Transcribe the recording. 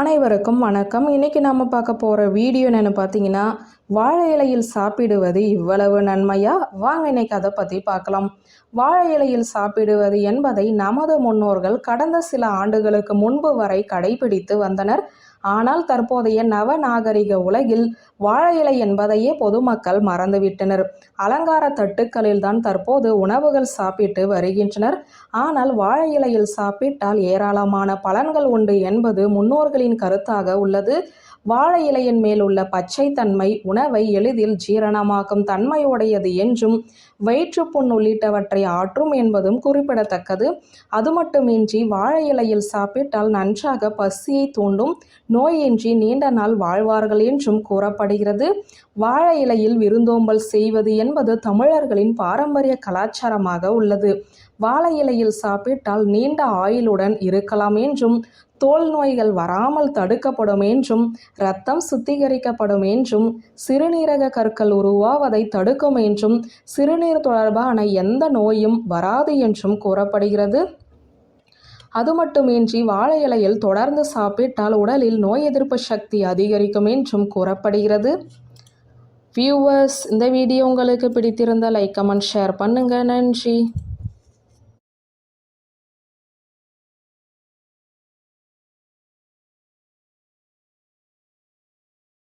அனைவருக்கும் வணக்கம். இன்றைக்கி நாம் பார்க்க போகிற வீடியோ என்னென்னு பார்த்தீங்கன்னா வாழை இலையில் சாப்பிடுவது இவ்வளவு நன்மையா? வாங்க இன்னைக்கு அதை பற்றி பார்க்கலாம். வாழை இலையில் சாப்பிடுவது என்பதை நமது முன்னோர்கள் கடந்த சில ஆண்டுகளுக்கு முன்பு வரை கடைபிடித்து வந்தனர். ஆனால் தற்போதைய நவநாகரிக உலகில் வாழை இலை என்பதையே பொதுமக்கள் மறந்துவிட்டனர். அலங்கார தட்டுக்களில் தான் தற்போது உணவுகள் சாப்பிட்டு வருகின்றனர். ஆனால் வாழை இலையில் சாப்பிட்டால் ஏராளமான பலன்கள் உண்டு என்பது முன்னோர்களின் கருத்தாக உள்ளது. வாழை இலையின் மேல் உள்ள பச்சை தன்மை உணவை எளிதில் ஜீரணமாக்கும் தன்மையுடையது என்றும் வயிற்றுப்புண் உள்ளிட்டவற்றை ஆற்றும் என்பதும் குறிப்பிடத்தக்கது. அது மட்டுமின்றி வாழை இலையில் சாப்பிட்டால் நன்றாக பசியை தூண்டும் நோயின்றி நீண்ட நாள் வாழ்வார்கள் என்றும் கூறப்படுகிறது. வாழை இலையில் விருந்தோம்பல் செய்வது என்பது தமிழர்களின் பாரம்பரிய கலாச்சாரமாக உள்ளது. வாழை இலையில் சாப்பிட்டால் நீண்ட ஆயுளுடன் இருக்கலாம் என்றும் தோல் நோய்கள் வராமல் தடுக்கப்படும் என்றும் இரத்தம் சுத்திகரிக்கப்படும் என்றும் சிறுநீரக கற்கள் உருவாவதை தடுக்கும் என்றும் சிறுநீர் தொடர்பான எந்த நோயும் வராது என்றும் கூறப்படுகிறது. அது மட்டுமின்றி வாழை இலையில் தொடர்ந்து சாப்பிட்டால் உடலில் நோய் எதிர்ப்பு சக்தி அதிகரிக்கும் என்றும் கூறப்படுகிறது. வியூவர்ஸ் இந்த வீடியோ உங்களுக்கு பிடித்திருந்தால் லைக் கமெண்ட் ஷேர் பண்ணுங்கள் நன்றி.